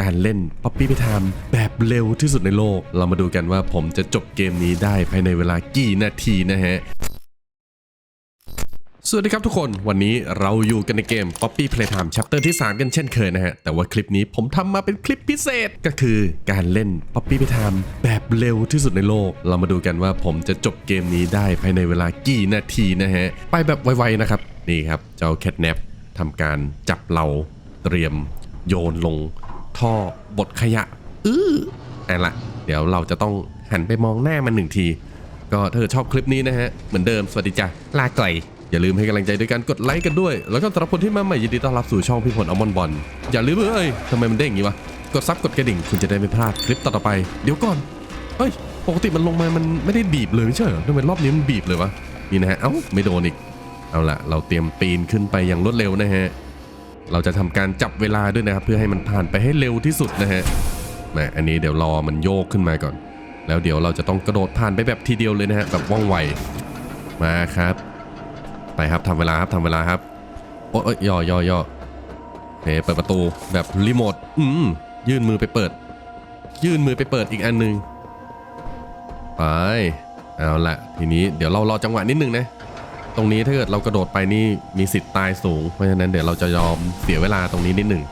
การเล่นป๊อปปี้ไปทามแบบเร็วที่สุดในโลก เรามาดูกันว่าผมจะจบเกมนี้ได้ภายในเวลากี่นาทีนะฮะสวัสดีครับทุกคนวันนี้เราอยู่กันในเกม Poppy Playtime Chapter ที่ 3 กันเช่นเคยนะฮะ แต่ว่าคลิปนี้ผมทำมาเป็นคลิปพิเศษก็คือการเล่น Poppy Playtime แบบเร็วที่สุดในโลก เรามาดูกันว่าผมจะจบเกมนี้ได้ภายในเวลากี่นาทีนะฮะ ไปแบบไวๆนะครับ นี่ครับ เจ้าแคทแนปทำการจับเราเตรียมโยนลง ท่อบดขยะอื้อเอาละเดี๋ยวเราจะต้องหันไปมองหน้ามันหนึ่งที ก็ถ้าเกิดชอบคลิปนี้นะฮะ เหมือนเดิมสวัสดีจ้ะลาไกลอย่าลืมให้กำลังใจด้วยการกดไลค์กันด้วย แล้วก็สำหรับคนที่มาใหม่ยินดีต้อนรับสู่ช่องพี่พลอัลมอนบอลอย่าลืมเอ้ยทำไมมันเด้งอย่างนี้วะกดซับกดกระดิ่งคุณจะได้ไม่พลาดคลิปต่อๆไป เดี๋ยวก่อนเฮ้ยปกติมันลงมา มันไม่ได้บีบเลยไม่ใช่เหรอทำไมรอบนี้มันบีบเลยวะนี่นะฮะเอ้าไม่โดนอีกเอาละเราเตรียมปีนขึ้นไปอย่างรวดเร็วนะฮะ เราจะทำการจับเวลาด้วยนะครับ เพื่อให้มันผ่านไปให้เร็วที่สุดนะฮะแหมอันนี้เดี๋ยวรอมันโยกขึ้นมาก่อน แล้วเดี๋ยวเราจะต้องกระโดดผ่านไปแบบทีเดียวเลยนะฮะแบบว่องไวมาครับ ไปครับทำเวลาครับทำเวลาครับโอ้ยย่อย่อย่อโอเคเปิดประตูแบบรีโมทอืมยื่นมือไปเปิด ยื่นมือไปเปิดอีกอันหนึ่งไปเอาละทีนี้เดี๋ยวเรารอจังหวะนิดนึงนะ ตรงนี้ถ้าเกิดเรากระโดดไปนี่มีสิทธิ์ตายสูง เพราะฉะนั้นเดี๋ยวเราจะยอมเสียเวลาตรงนี้นิดหนึ่ง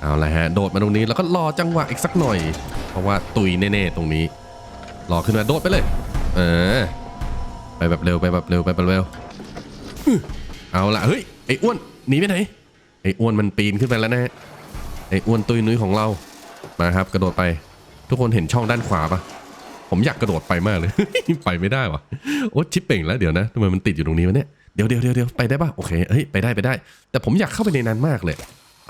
เอาละฮะโดดมาตรงนี้แล้วก็รอจังหวะอีกสักหน่อย เพราะว่าตุยแน่ๆตรงนี้ รอขึ้นมาโดดไปเลย เออ ไปแบบเร็วไปแบบเร็วไปแบบเร็วเอาละเฮ้ยไอ้อ้วนหนีไปไหนไอ้อ้วนมันปีนขึ้นไปแล้วนะฮะไอ้อ้วนตุยนุ้ยของเรามาครับ กระโดดไป ทุกคนเห็นช่องด้านขวาปะ ผมอยากกระโดดไปมากเลย ไปไม่ได้วะโอ้ชิปเป่งแล้วเดี๋ยวนะทำไมมันติดอยู่ตรงนี้วะเนี่ยเดี๋ยวเดี๋ยวเดี๋ยวไปได้ปะโอเคเฮ้ยไปได้ไปได้ แต่ผมอยากเข้าไปในนั้นมากเลย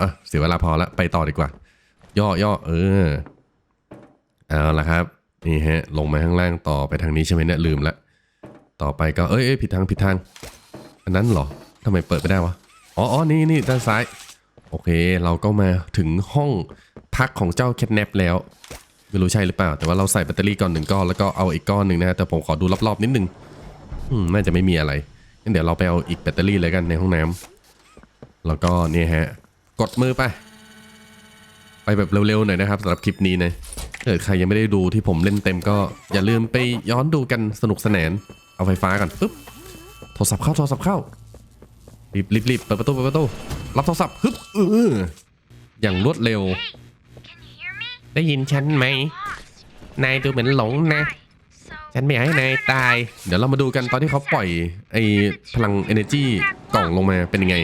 อะเสียเวลาพอละไปต่อดีกว่า ย่อย่อเออเอาละครับนี่ฮะลงมาข้างล่างต่อไปทางนี้ใช่ไหมเนี่ยลืมละต่อไปก็เอ้ยเอ้ยผิดทางผิดทางอันนั้นเหรอทำไมเปิดไม่ได้วะอ๋ออ๋อนี่นี่ด้านซ้าย โอเค เราก็มาถึงห้องพักของเจ้าแคทแนปแล้ว ไม่รู้ใช่หรือเปล่า แต่ว่าเราใส่แบตเตอรี่ก่อนหนึ่งก้อนแล้วก็เอาอีกก้อนหนึ่งนะฮะแต่ผมขอดูรอบๆนิดนึงอืมน่าจะไม่มีอะไรงั้นเดี๋ยวเราไปเอาอีกแบตเตอรี่เลยกันในห้องน้ำแล้วก็เนี่ยฮะ กดมือไป ไปแบบเร็วๆหน่อยนะครับสำหรับคลิปนี้นะถ้าเกิดใครยังไม่ได้ดูที่ผมเล่นเต็มก็อย่าลืมไปย้อนดูกันสนุกสนานเอาไฟฟ้ากันปึ๊บโทรศัพท์เข้าโทรศัพท์เข้ารีบรีบรีบเปิดประตูเปิดประตูรับโทรศัพท์ฮึบเอออย่างรวดเร็ว ได้ยินฉันไหม นายดูเหมือนหลงนะ ฉันไม่อยากให้นายตาย เดี๋ยวเรามาดูกันตอนที่เขาปล่อยไอ้พลัง energy กล่องลงมาเป็นยังไง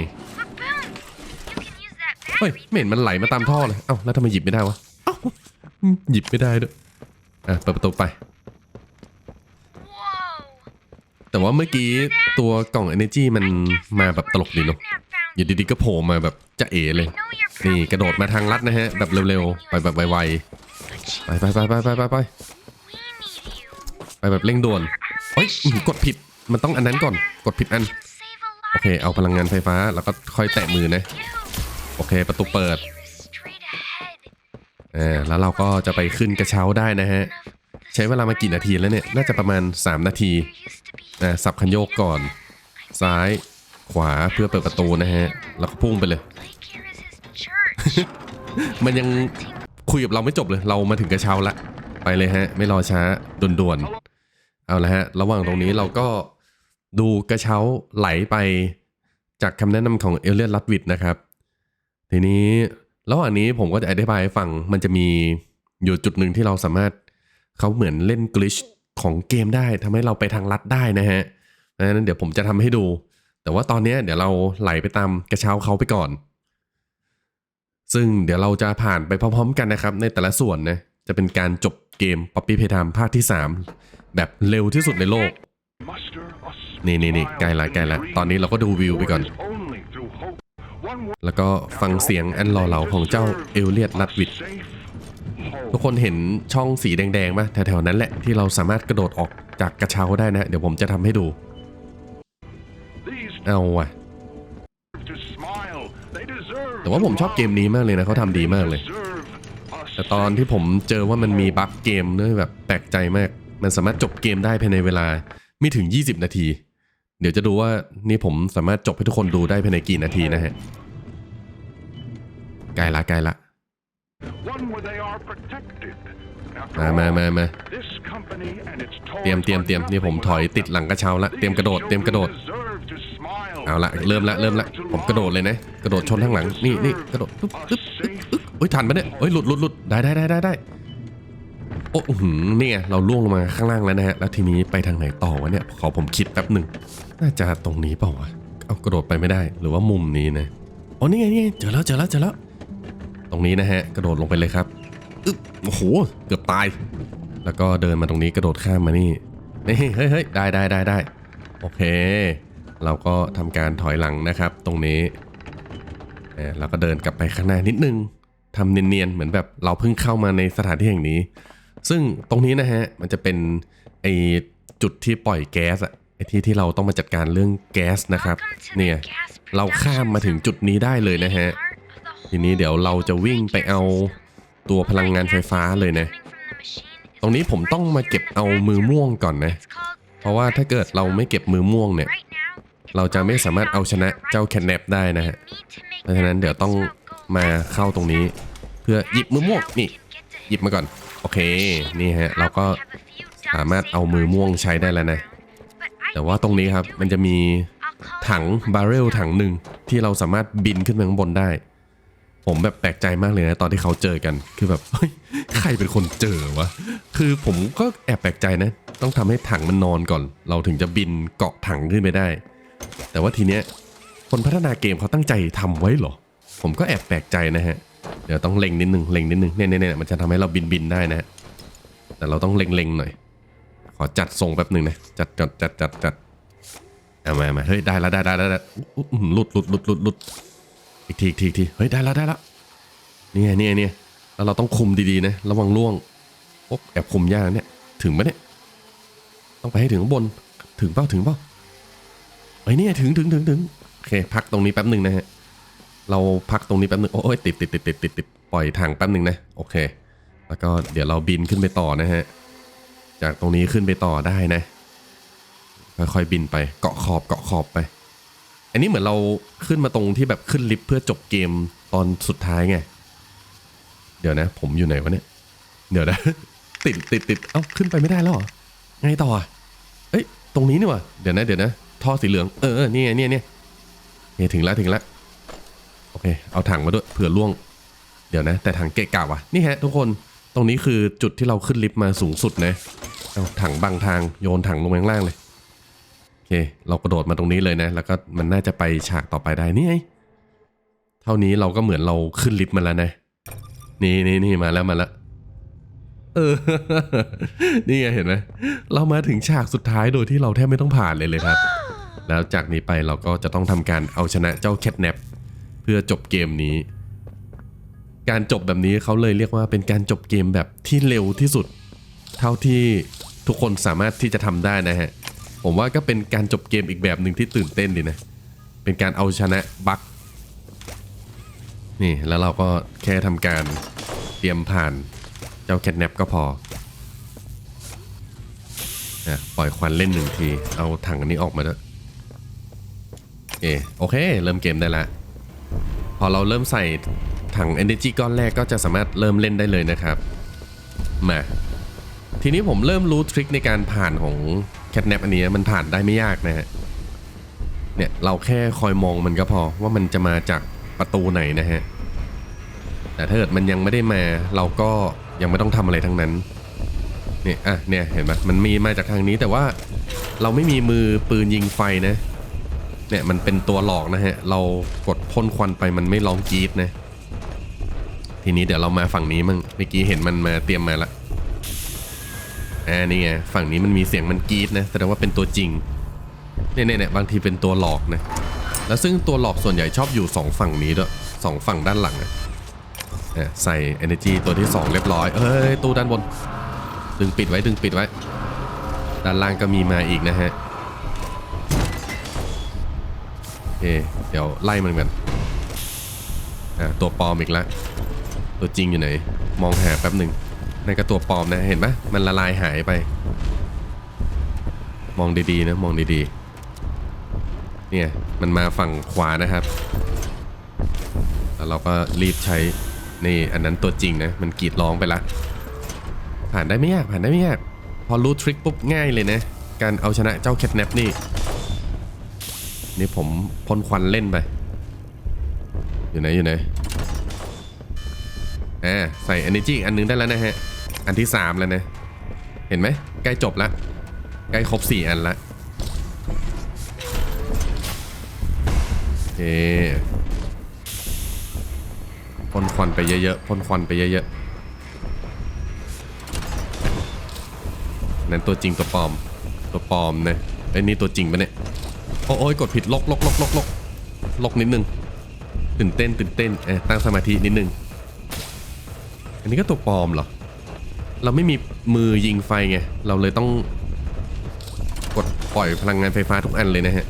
เฮ้ยไม่เห็นมันไหลมาตามท่อเลย เอ้าแล้วทำไมหยิบไม่ได้วะเอ้าหยิบไม่ได้ด้วย อะเปิดประตูไป แต่ว่าเมื่อกี้ตัวกล่อง energy มันมาแบบตลกดีเนาะอยู่ดีๆก็โผล่มาแบบจะเอ๋เลย นี่กระโดดมาทางลัดนะฮะ แบบเร็วๆ ไปแบบไวๆ ไปไปไปไปไปไปไปไปแบบเร่งด่วนเฮ้ยกดผิด มันต้องอันนั้นก่อน กดผิดอัน โอเค เอาพลังงานไฟฟ้า แล้วก็ค่อยแตะมือนะ โอเค ประตูเปิดอ่าแล้วเราก็จะไปขึ้นกระเช้าได้นะฮะ ใช้เวลามากี่นาทีแล้วเนี่ย น่าจะประมาณ 3 นาทีอ่าสับคันโยกก่อน ซ้าย ขวาเพื่อเปิดประตูนะฮะ แล้วก็พุ่งไปเลย มันยังคุยกับเราไม่จบเลย เรามาถึงกระเช้าละ ไปเลยฮะ ไม่รอช้าด่วนๆ เอาละฮะ ระหว่างตรงนี้เราก็ดูกระเช้าไหลไปจากคำแนะนำของเอเลียนลัดวิดนะครับ ทีนี้ระหว่างนี้ผมก็จะอธิบายให้ฟัง มันจะมีอยู่จุดหนึ่งที่เราสามารถเขาเหมือนเล่นกลิชของเกมได้ทำให้เราไปทางลัดได้นะฮะเพราะฉะนั้นเดี๋ยวผมจะทำให้ดู แต่ว่าตอนนี้เดี๋ยวเราไหลไปตามกระเช้าเขาไปก่อน ซึ่งเดี๋ยวเราจะผ่านไปพร้อมๆกันนะครับ ในแต่ละส่วนนะจะเป็นการจบเกม Poppy Playtime ภาคที่ 3 แบบเร็วที่สุดในโลก นี่นี่นี่ใกล้ละใกล้ละตอนนี้เราก็ดูวิวไปก่อน แล้วก็ฟังเสียงอันหล่อเหลาของเจ้าเอลเลียดลัดวิดทุกคนเห็นช่องสีแดงๆป่ะแถวๆนั้นแหละที่เราสามารถกระโดดออกจากกระเช้าได้นะ เดี๋ยวผมจะทำให้ดู เอาว่ะ แต่ว่าผมชอบเกมนี้มากเลยนะเขาทำดีมากเลย แต่ตอนที่ผมเจอว่ามันมีบั๊กเกมเนี่ยแบบแปลกใจมาก มันสามารถจบเกมได้ภายในเวลาไม่ถึง 20 นาที เดี๋ยวจะดูว่านี่ผมสามารถจบให้ทุกคนดูได้ภายในกี่นาทีนะฮะใกล้ละใกล้ละมามามามาเตรียมเตรียมเตรียมนี่ผมถอยติดหลังกระเช้าละ เตรียมกระโดด เตรียมกระโดด เอาละเริ่มละเริ่มละผมกระโดดเลยนะ กระโดดชนข้างหลังนี่นี่กระโดดปึ๊บปึ๊บปึ๊บปึ๊บเฮ้ยทันปะเนี่ยเฮ้ยหลุดหลุดหลุดได้ได้ได้ได้ได้โอ้อื้อหือนี่ไงเราล่วงลงมาข้างล่างแล้วนะฮะแล้วทีนี้ไปทางไหนต่อวะเนี่ยขอผมคิดแป๊บหนึ่งน่าจะตรงนี้เปล่าวะเอากระโดดไปไม่ได้หรือว่ามุมนี้นะอ๋อนี่ไงนี่ไงเจอแล้วเจอแล้วเจอแล้ว ตรงนี้นะฮะ กระโดดลงไปเลยครับอึ๊บโอ้โหเกือบตาย แล้วก็เดินมาตรงนี้กระโดดข้ามมานี่นี่เฮ้ยเฮ้ยได้ได้ได้ได้โอเค เราก็ทำการถอยหลังนะครับ ตรงนี้เอ่อเราก็เดินกลับไปข้างหน้านิดนึงทำเนียนๆเหมือนแบบเราเพิ่งเข้ามาในสถานที่แห่งนี้ ซึ่งตรงนี้นะฮะมันจะเป็นไอจุดที่ปล่อยแก๊สอะไอที่ที่เราต้องมาจัดการเรื่องแก๊สนะครับ เนี่ยเราข้ามมาถึงจุดนี้ได้เลยนะฮะทีนี้เดี๋ยวเราจะวิ่งไปเอาตัวพลังงานไฟฟ้าเลยนะ ตรงนี้ผมต้องมาเก็บเอามือม่วงก่อนนะ เพราะว่าถ้าเกิดเราไม่เก็บมือม่วงเนี่ย เราจะไม่สามารถเอาชนะเจ้าแคนแนปได้นะฮะ เพราะฉะนั้นเดี๋ยวต้องมาเข้าตรงนี้ เพื่อหยิบมือม่วงนี่ หยิบมาก่อน โอเค นี่ฮะ เราก็สามารถเอามือม่วงใช้ได้แล้วนะ แต่ว่าตรงนี้ครับมันจะมีถังบาร์เรลถังหนึ่งที่เราสามารถบินขึ้นไปข้างบนได้ ผมแบบแปลกใจมากเลยนะ ตอนที่เขาเจอกันคือแบบใครเป็นคนเจอวะคือผมก็แอบแปลกใจนะ ต้องทำให้ถังมันนอนก่อน เราถึงจะบินเกาะถังขึ้นไปได้ แต่ว่าทีเนี้ยคนพัฒนาเกมเขาตั้งใจทำไว้เหรอ ผมก็แอบแปลกใจนะฮะ เดี๋ยวต้องเล็งนิดนึงเล็งนิดนึงเนี่ยเนี่ยเนี่ยมันจะทำให้เราบินบินได้นะฮะ แต่เราต้องเล็งๆหน่อย ขอจัดทรงแป๊บหนึ่งนะ จัดจัดจัดจัดจัดเอามามาเฮ้ยได้แล้วได้ได้ได้ได้อุ๊ยอื้อหือหลุดหลุดหลุดหลุดหลุดอีกทีอีกทีอีกทีเฮ้ยได้แล้วได้แล้วเนี่ยเนี่ยเนี่ยแล้วเราต้องคุมดีๆนะ ระวังล่วงโอ๊ะแอบคุมยากเนี่ย ถึงไหมเนี่ย ต้องไปให้ถึงข้างบน ถึงเปล่าถึงเปล่า ไอ้ยเนี่ยถึงถึงถึงถึงโอเค พักตรงนี้แป๊บหนึ่งนะฮะ เราพักตรงนี้แป๊บหนึ่งโอ้ยติดติดติดติดติดติดปล่อยถังแป๊บหนึ่งนะ โอเค แล้วก็เดี๋ยวเราบินขึ้นไปต่อนะฮะ จากตรงนี้ขึ้นไปต่อได้นะ ค่อยๆบินไปเกาะขอบเกาะขอบไป อันนี้เหมือนเราขึ้นมาตรงที่แบบขึ้นลิฟต์เพื่อจบเกมตอนสุดท้ายไง เดี๋ยวนะ ผมอยู่ไหนวะเนี่ย เดี๋ยวนะ ติดติดติดเอ้าขึ้นไปไม่ได้แล้วเหรอ ไงต่อ เอ้ย ตรงนี้นี่วะเดี๋ยวนะ เดี๋ยวนะ ท่อสีเหลือง เออเนี่ไงเนี่ยเนี่ยเนี่ยถึงแล้วถึงแล้วโอเค เอาถังมาด้วยเผื่อล่วง เดี๋ยวนะ แต่ถังเกะกะว่ะนี่ฮะ ทุกคนตรงนี้คือจุดที่เราขึ้นลิฟต์มาสูงสุดนะเอาถังบังทางโยนถังลงไปข้างล่างเลยโอเค เรากระโดดมาตรงนี้เลยนะ แล้วก็มันน่าจะไปฉากต่อไปได้นี่ไงเท่านี้เราก็เหมือนเราขึ้นลิฟต์มาแล้วนะ นี่นี่นี่มาแล้วมาแล้วเออ นี่ไงเห็นไหมเรามาถึงฉากสุดท้ายโดยที่เราแทบไม่ต้องผ่านเลยเลยครับ แล้วจากนี้ไปเราก็จะต้องทำการเอาชนะเจ้าแคทแนปเพื่อจบเกมนี้ การจบแบบนี้เขาเลยเรียกว่าเป็นการจบเกมแบบที่เร็วที่สุด เท่าที่ทุกคนสามารถที่จะทำได้นะฮะ ผมว่าก็เป็นการจบเกมอีกแบบหนึ่งที่ตื่นเต้นดีนะ เป็นการเอาชนะบั๊กนี่แล้วเราก็แค่ทำการเตรียมผ่านเจ้าแคทแนปก็พออะปล่อยควันเล่นหนึ่งที เอาถังอันนี้ออกมาด้วย เคโอเค เริ่มเกมได้ละ พอเราเริ่มใส่ถัง Energy ก้อนแรกก็จะสามารถเริ่มเล่นได้เลยนะครับ มา ทีนี้ผมเริ่มรู้ทริคในการผ่านของแคทแนปอันนี้มันผ่านได้ไม่ยากนะฮะ เนี่ย เราแค่คอยมองมันก็พอว่ามันจะมาจากประตูไหนนะฮะ แต่ถ้าเกิดมันยังไม่ได้มา เราก็ยังไม่ต้องทำอะไรทั้งนั้นเนี่ยอะเนี่ยเห็นไหมมันมีมาจากทางนี้แต่ว่าเราไม่มีมือปืนยิงไฟนะ เนี่ยมันเป็นตัวหลอกนะฮะ เรากดพ่นควันไปมันไม่ร้องกรีดนะ ทีนี้เดี๋ยวเรามาฝั่งนี้มั่งเมื่อกี้เห็นมันมาเตรียมมาละอ่านี่ไงฝั่งนี้มันมีเสียงมันกรี๊ดนะแสดงว่าเป็นตัวจริงเนี่ยเนี่ยเนี่ยบางทีเป็นตัวหลอกนะแล้วซึ่งตัวหลอกส่วนใหญ่ชอบอยู่สองฝั่งนี้ด้วยสองฝั่งด้านหลังอะอะใส่ energy ตัวที่สองเรียบร้อย เอ้ยตู้ด้านบน ดึงปิดไว้ดึงปิดไว้ ด้านล่างก็มีมาอีกนะฮะ เค เดี๋ยวไล่มันกันอ่าตัวปลอมอีกแล้วตัวจริงอยู่ไหน มองหาแป๊บหนึ่งนั่นก็ตัวปลอมนะ เห็นไหมมันละลายหายไป มองดีๆนะ มองดีๆ เนี่ย มันมาฝั่งขวานะครับ แล้วเราก็รีบใช้ นี่ อันนั้นตัวจริงนะ มันกรีดร้องไปละ ผ่านได้ไม่ยาก ผ่านได้ไม่ยาก พอรู้ทริคปุ๊บง่ายเลยนะ การเอาชนะเจ้าแคทแนปนี่ นี่ผมพ่นควันเล่นไป อยู่ไหนอยู่ไหนอ่าใส่ energy อีกอันนึงได้แล้วนะฮะ อันที่ 3 แล้วนะ เห็นไหมใกล้จบละใกล้ครบ 4 อันละโอเคพ่นควันไปเยอะๆพ่นควันไปเยอะๆนั่นตัวจริงตัวปลอม ตัวปลอมนะไอ้นี่ตัวจริงปะเนี่ย โอ้ยกดผิดลกลกลกลกลกลกนิดนึงตื่นเต้นตื่นเต้นเอ้ตั้งสมาธินิดนึง อันนี้ก็ตัวปลอมเหรอ เราไม่มีมือยิงไฟไง เราเลยต้องกดปล่อยพลังงานไฟฟ้าทุกอันเลยนะฮะ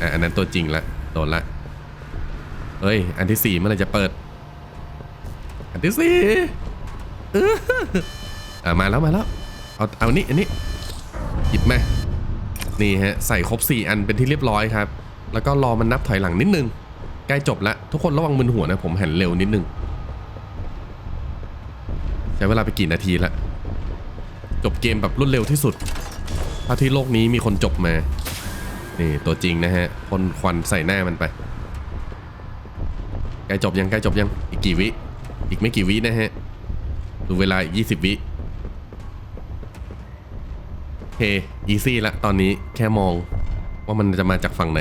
อะอันนั้นตัวจริงละโดนละเฮ้ย อันที่สี่เมื่อไรจะเปิด อันที่สี่เออมาแล้วมาแล้ว เอาเอานี่อันนี้หยิบมา นี่ฮะใส่ครบ 4 อันเป็นที่เรียบร้อยครับ แล้วก็รอมันนับถอยหลังนิดนึง ใกล้จบแล้ว ทุกคนระวังมึนหัวนะผมหันเร็วนิดนึง ใช้เวลาไปกี่นาทีละจบเกมแบบรวดเร็วที่สุดเท่าที่โลกนี้มีคนจบมา นี่ตัวจริงนะฮะพ่นควันใส่หน้ามันไป ใกล้จบยังใกล้จบยัง อีกกี่วิ อีกไม่กี่วินะฮะ ดูเวลาอีก 20 วิ อเคอีซี่ละตอนนี้แค่มองว่ามันจะมาจากฝั่งไหน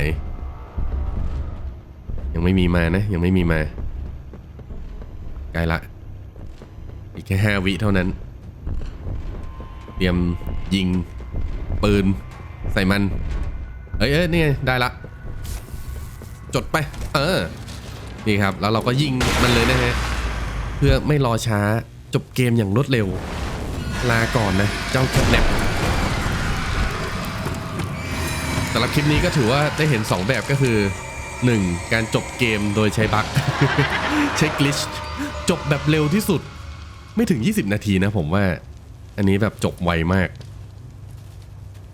ยังไม่มีมานะ ยังไม่มีมาใกล้ละ อีกแค่ห้าวิเท่านั้น เตรียมยิง ปืน ใส่มัน เอ้ยเอ้ยนี่ไงได้ละ จดไป เออ นี่ครับ แล้วเราก็ยิงมันเลยนะฮะ เพื่อไม่รอช้าจบเกมอย่างรวดเร็ว ลาก่อนนะ เจ้าแคทแนป สำหรับคลิปนี้ก็ถือว่าได้เห็น 2 แบบก็คือ 1. การจบเกมโดยใช้บั๊กใช้กลิชจบแบบเร็วที่สุด ไม่ถึง 20 นาทีนะผมว่า อันนี้แบบจบไวมาก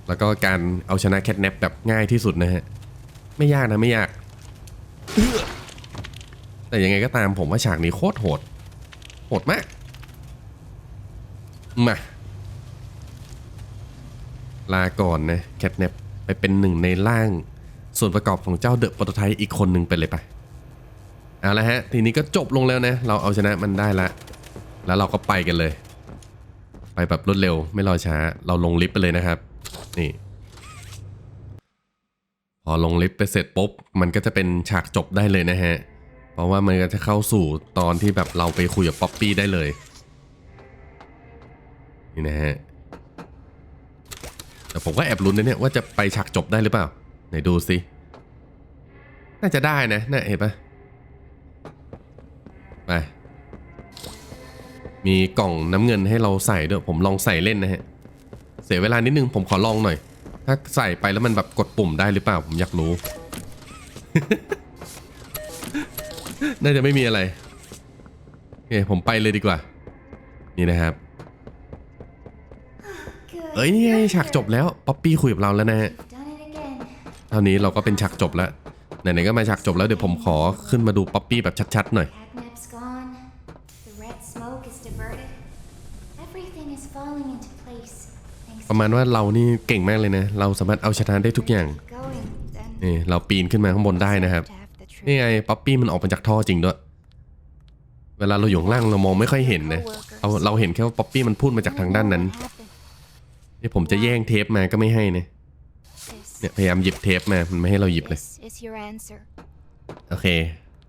แล้วก็การเอาชนะแคทแนปแบบง่ายที่สุดนะฮะ ไม่ยากนะไม่ยาก แต่ยังไงก็ตามผมว่าฉากนี้โคตรโหด โหดมาก มา ลาก่อนนะแคทแนป ไปเป็นหนึ่งในร่าง ส่วนประกอบของเจ้าเดอะโปรโตไทป์อีกคนหนึ่งไปเลยไปเอาละฮะ ทีนี้ก็จบลงแล้วนะ เราเอาชนะมันได้ละ แล้วเราก็ไปกันเลย ไปแบบรวดเร็วไม่รอช้า เราลงลิฟต์ไปเลยนะครับ นี่ พอลงลิฟต์ไปเสร็จปุ๊บ มันก็จะเป็นฉากจบได้เลยนะฮะ เพราะว่ามันก็จะเข้าสู่ตอนที่แบบเราไปคุยกับป๊อปปี้ได้เลย นี่นะฮะ แต่ผมก็แอบลุ้นนะเนี่ยว่าจะไปฉากจบได้หรือเปล่า ไหนดูสิน่าจะได้นะน่าเห็นปะไป มีกล่องน้ำเงินให้เราใส่ด้วย ผมลองใส่เล่นนะฮะ เสียเวลานิดนึงผมขอลองหน่อย ถ้าใส่ไปแล้วมันแบบกดปุ่มได้หรือเปล่า ผมอยากรู้ น่าจะไม่มีอะไรโอเคผมไปเลยดีกว่า นี่นะครับ เอ้ยนี่ไงฉากจบแล้วป๊อปปี้คุยกับเราแล้วนะฮะ Done it again. เท่านี้เราก็เป็นฉากจบแล้วไหนๆก็มาฉากจบแล้วเดี๋ยวผมขอขึ้นมาดูป๊อปปี้แบบชัดๆหน่อย Catnap's gone. The red smoke is diverted. Everything is falling into place. Thanks ประมาณว่าเรานี่เก่งมากเลยนะ เราสามารถเอาชนะได้ทุกอย่าง to going then. นี่เราปีนขึ้นมาข้างบนได้นะครับ To have the truth. นี่ไงป๊อปปี้มันออกมาจากท่อจริงด้วย เวลาเราอยู่ข้างล่างเรามองไม่ค่อยเห็นนะเอาเราเห็นแค่ว่าป๊อปปี้มันพูดมาจากทางด้านนั้น What happened? นี่ผมจะแย่งเทปมาก็ไม่ให้นะ This, เนี่ยพยายามหยิบเทปมามันไม่ให้เราหยิบเลย this is your answer. โอเค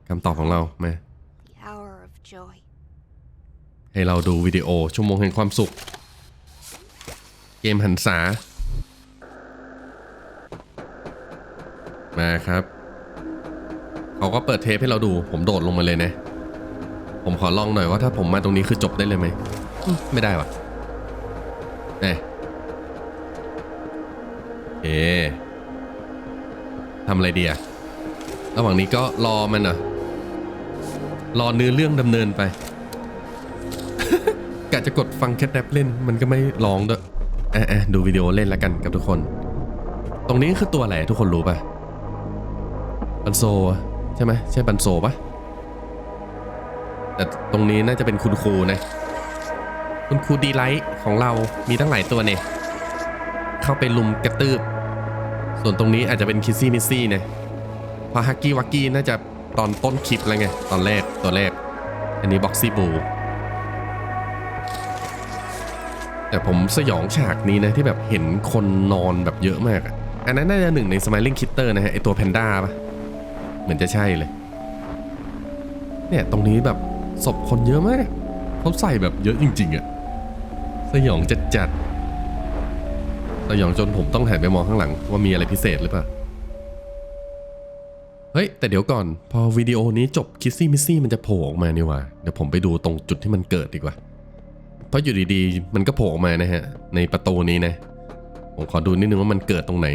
คำตอบของเรามา The hour of joy. ให้เราดูวิดีโอชั่วโมงแห่งความสุข เกมหันษา มาครับ เขาก็เปิดเทปให้เราดู ผมโดดลงมาเลยนะ ผมขอลองหน่อยว่าถ้าผมมาตรงนี้คือจบได้เลยไหมอืมไม่ได้ว่ะเน่ เอทำอะไรดีอะระหว่างนี้ก็รอมันเหรอรอเนื้อเรื่องดำเนินไป กะจะกดฟังแคทแนปเล่นมันก็ไม่ร้องด้วยอะดูวิดีโอเล่นแล้วกันกับทุกคน ตรงนี้คือตัวอะไรทุกคนรู้ปะบันโซใช่ไหมใช่บันโซปะแต่ตรงนี้น่าจะเป็นคุณครูนะ คุณครูดีไลท์ของเรามีตั้งหลายตัวเนี่ย เข้าไปลุมกระตืบ ส่วนตรงนี้อาจจะเป็นคิซี่มิซี่นะเพราะฮักกี้วักกี้น่าจะตอนต้นคลิปแล้วไง ตอนแรกตัวแรก อันนี้บ็อกซี่บูแต่ผมสยองฉากนี้นะที่แบบเห็นคนนอนแบบเยอะมากอะอันนั้นน่าจะหนึ่งใน Smiling Kitter นะฮะไอตัวแพนด้าปะเหมือนจะใช่เลย เนี่ยตรงนี้แบบศพคนเยอะมากเขาใส่แบบเยอะจริงๆอะสยองจัดจัดๆ สยองจนผมต้องหันไปมองข้างหลังว่ามีอะไรพิเศษหรือเปล่า เฮ้ย แต่เดี๋ยวก่อน พอวิดีโอนี้จบคิสซี่มิสซี่มันจะโผล่ออกมานี่ว่าเดี๋ยวผมไปดูตรงจุดที่มันเกิดดีกว่า เพราะอยู่ดีๆ มันก็โผล่ออกมานะฮะ ในประตูนี้นะ ผมขอดูนิดนึงว่ามันเกิดตรงไหน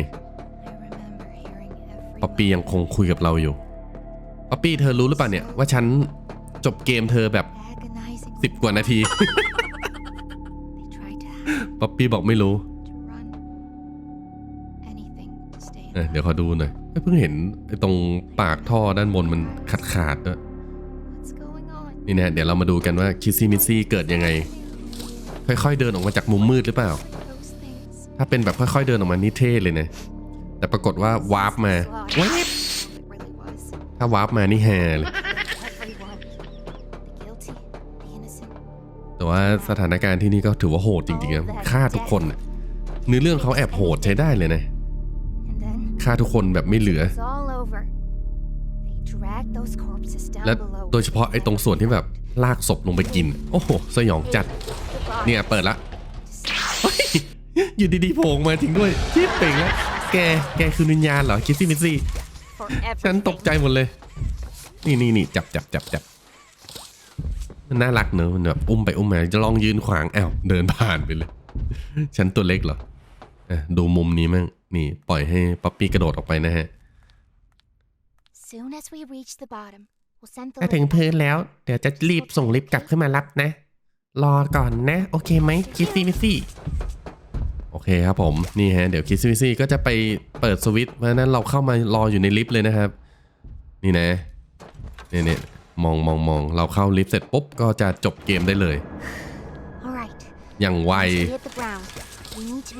ป๊อปปี้ยังคงคุยกับเราอยู่ป๊อปปี้เธอรู้หรือเปล่าเนี่ยว่าฉันจบเกมเธอแบบ agonizing 10กว่านาทีป๊อปปี้บอกไม่รู้ เอ้ย alive. เดี๋ยวขอดูหน่อยเอ้ยเพิ่งเห็นไอ้ตรงปากท่อด้านบนมันขาดขาดๆด้วย What's going on? นี่นะเดี๋ยวเรามาดูกันว่าคิสซี่มิสซี่เกิดยังไง ค่อยๆเดินออกมาจากมุมมืดหรือเปล่า Those things. ถ้าเป็นแบบค่อยๆเดินออกมานี่เท่เลยนะแต่ปรากฏว่าวาร์ปมา Slow. ว้า It really was. ถ้าวาร์ปมานี่แฮเลย Everyone. The guilty, the innocent. แต่ว่าสถานการณ์ที่นี่ก็ถือว่าโหดจริงๆนะฆ่าทุกคนน่ะเนื้อเรื่องเขาแอบโหดใช้ได้เลยนะ And then ฆ่าทุกคนแบบไม่เหลือ it's all over. They dragged those corpses down และ below. โดยเฉพาะไอ้ตรงส่วนที่แบบลากศพลงไปกิน โอ้โห สยองจัด The body เนี่ยเปิดละเฮ้ยอยู่ดีๆโผล่ออกมาจริงด้วยชิบเป่งแล้ว แก แกคือวิญญาณเหรอ คิสซี่มิสซี่ for ฉันตก everything. ใจหมดเลย นี่นี่นี่จับจับจับจับมันน่ารักเนอะมันแบบอุ้มไปอุ้มมาจะลองยืนขวางอ้าวเดินผ่านไปเลย ฉันตัวเล็กเหรออะดูมุมนี้มั่ง นี่ปล่อยให้ป๊อปปี้กระโดดออกไปนะฮะ Soon as we reach the bottom, we'll send the ถ้าถึง lift พื้นแล้ว เดี๋ยวจะรีบส่งลิฟต์กลับขึ้นมารับนะ รอก่อนนะ โอเคไหมคิสซี่มิสซี่โอเคครับผม นี่ฮะ เดี๋ยวคิสซี่มิสซี่ก็จะไปเปิดสวิตช์เพราะฉะนั้นเราเข้ามารออยู่ในลิฟต์เลยนะครับ นี่นะเนี่ยเนี่ยมองมองมองเราเข้าลิฟต์เสร็จปุ๊บ ก็จะจบเกมได้เลย All right. อย่างไว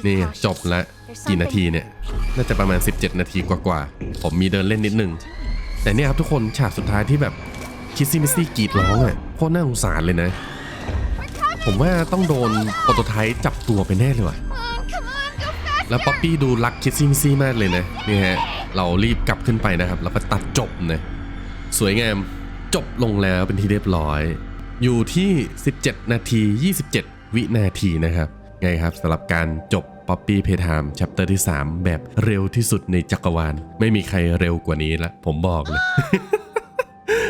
นี่จบละกี่นาทีเนี่ย น่าจะประมาณ 17 นาทีกว่าๆ ผมมีเดินเล่นนิดนึง แต่เนี่ยครับทุกคนฉากสุดท้ายที่แบบคิสซี่มิสซี่กรีดร้องอะโคตรน่าสงสารเลยนะ ผมว่าต้องโดนโปรโตไทป์จับตัวไปแน่เลยว่ะแล้วป๊อปปี้ดูรักคิสซี่มิสซี่มากเลยนะนี่ฮะเรารีบกลับขึ้นไปนะครับ แล้วก็ตัดจบนะสวยงามจบลงแล้วเป็นที่เรียบร้อย อยู่ที่ 17 นาที 27 วินาทีนะครับ ไงครับสำหรับการจบ Poppy Playtime Chapter ที่ 3 แบบเร็วที่สุดในจักรวาล ไม่มีใครเร็วกว่านี้ละ ผมบอกเลย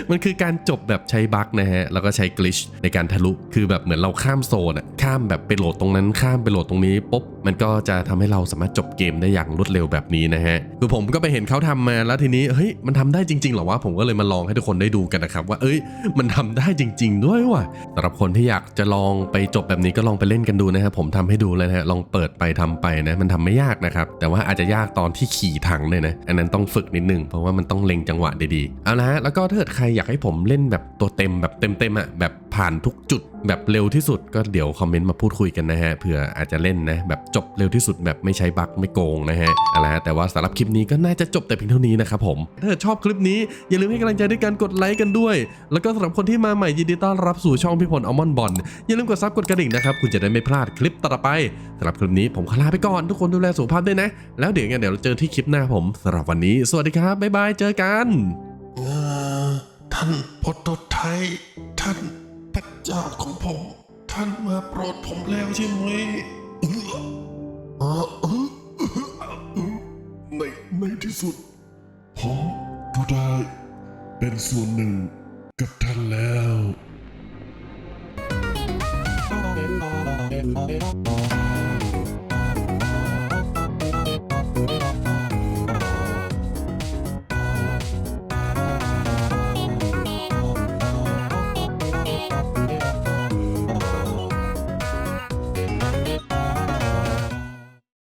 มันคือการจบแบบใช้บั๊กนะฮะ แล้วก็ใช้กลิชในการทะลุ คือแบบเหมือนเราข้ามโซนอะข้ามแบบไปโหลดตรงนั้นข้ามไปโหลดตรงนี้ปุ๊บ มันก็จะทำให้เราสามารถจบเกมได้อย่างรวดเร็วแบบนี้นะฮะคือผมก็ไปเห็นเขาทำมาแล้วทีนี้เฮ้ยมันทำได้จริงๆหรอวะผมก็เลยมาลองให้ทุกคนได้ดูกันนะครับว่าเอ้ย มันทำได้จริง ๆ ด้วยว่ะสำหรับคนที่อยากจะลองไปจบแบบนี้ก็ลองไปเล่นกันดูนะครับผมทำให้ดูแล้วนะฮะลองเปิดไปทำไปนะมันทำไม่ยากนะครับแต่ว่าอาจจะยากตอนที่ขี่ถังเลยนะอันนั้นต้องฝึกนิดนึงเพราะว่ามันต้องเล็งจังหวะดีๆเอาละฮะแล้วก็ถ้าเกิดใครอยากให้ผมเล่นแบบตัวเต็มแบบเต็มๆอะแบบ ผ่านทุกจุดแบบเร็วที่สุดก็เดี๋ยวคอมเมนต์มาพูดคุยกันนะฮะเผื่ออาจจะเล่นนะแบบจบเร็วที่สุดแบบไม่ใช้บั๊กไม่โกงนะฮะอาละฮะแต่ว่าสำหรับคลิปนี้ก็น่าจะจบแต่เพียงเท่านี้นะครับผมถ้าเกิดชอบคลิปนี้อย่าลืมให้กำลังใจด้วยการกดไลค์กันด้วย แล้วก็สำหรับคนที่มาใหม่ยินดีต้อนรับสู่ช่องพี่พลอัลมอนบอลอย่าลืมกดซับกดกระดิ่งนะครับคุณจะได้ไม่พลาดคลิปต่อไปสำหรับคลิปนี้ผมขอลาไปก่อนทุกคนดูแลสุขภาพด้วยนะ แล้วเดี๋ยวยังไงเดี๋ยวเราเจอที่คลิปหน้าผมสำหรับวันนี้ สวัสดีครับบ๊ายบายเจอกันท่านโปรโตไทป์ท่าน เจ้าของผม ท่านมาโปรดผมแล้วใช่ไหมเออเออเออเอในในที่สุด ผมก็ได้ เป็นส่วนหนึ่งกับท่านแล้ว